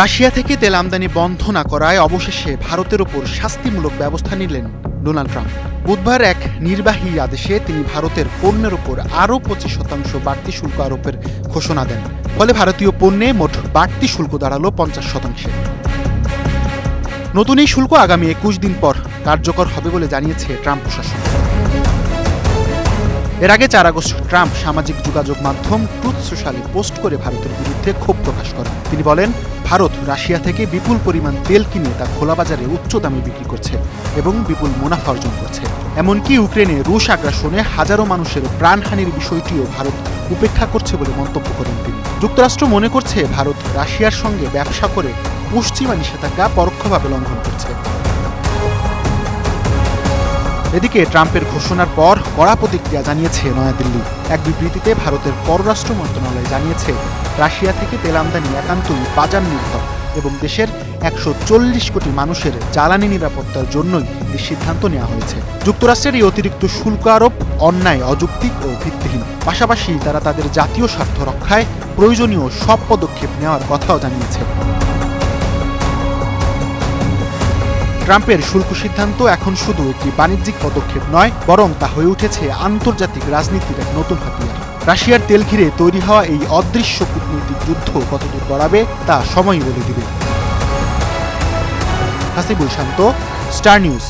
Russia থেকে তেল আমদানি বন্ধ না করায় অবশেষে ভারতের ওপর শাস্তিমূলক ব্যবস্থা নিলেন ডোনাল্ড ট্রাম্প। বুধবার এক নির্বাহী আদেশে তিনি ভারতের পণ্যের ওপর আরও পঁচিশ শতাংশ বাড়তি শুল্ক আরোপের ঘোষণা দেন। ফলে ভারতীয় পণ্যে মোট বাড়তি শুল্ক দাঁড়াল পঞ্চাশ শতাংশে। নতুন এই শুল্ক আগামী একুশ দিন পর কার্যকর হবে বলে জানিয়েছে ট্রাম্প প্রশাসন। এর আগে চার আগস্ট ট্রাম্প সামাজিক যোগাযোগ মাধ্যম ট্রুথ সোশ্যালে পোস্ট করে ভারতের বিরুদ্ধে ক্ষোভ প্রকাশ করেন। তিনি বলেন ভারত, রাশিয়া থেকে বিপুল পরিমাণ তেল কিনে তা খোলা বাজারে উচ্চ দামে বিক্রি করছে এবং বিপুল মুনাফা অর্জন করছে। এমনকি ইউক্রেনে রুশ আগ্রাসনে হাজারো মানুষের প্রাণহানির বিষয়টিও ভারত উপেক্ষা করছে বলে মন্তব্য করেন তিনি। যুক্তরাষ্ট্র মনে করছে, ভারত রাশিয়ার সঙ্গে ব্যবসা করে পশ্চিমা নিষেধাজ্ঞা পরোক্ষভাবে লঙ্ঘন করছে। এদিকে ট্রাম্পের ঘোষণার পর কড়া প্রতিক্রিয়া জানিয়েছে নয়াদিল্লি। এক বিবৃতিতে ভারতের পররাষ্ট্র মন্ত্রণালয় জানিয়েছে, রাশিয়া থেকে তেল আমদানি একান্তই বাজার নির্ভর এবং দেশের একশো চল্লিশ কোটি মানুষের জ্বালানি নিরাপত্তার জন্যই এই সিদ্ধান্ত নেওয়া হয়েছে। যুক্তরাষ্ট্রের এই অতিরিক্ত শুল্ক আরোপ অন্যায়, অযৌক্তিক ও ভিত্তিহীন। পাশাপাশি তারা তাদের জাতীয় স্বার্থ রক্ষায় প্রয়োজনীয় সব পদক্ষেপ নেওয়ার কথাও জানিয়েছে। ট্রাম্পের শুল্ক সিদ্ধান্ত এখন শুধু একটি বাণিজ্যিক পদক্ষেপ নয়, বরং তা হয়ে উঠেছে আন্তর্জাতিক রাজনীতির এক নতুন হাতিয়ার। রাশিয়ার তেল ঘিরে তৈরি হওয়া এই অদৃশ্য কূটনৈতিক যুদ্ধ কতদূর গড়াবে, তা সময়ই বলে দিবে। Hasibul Shanto, Star News.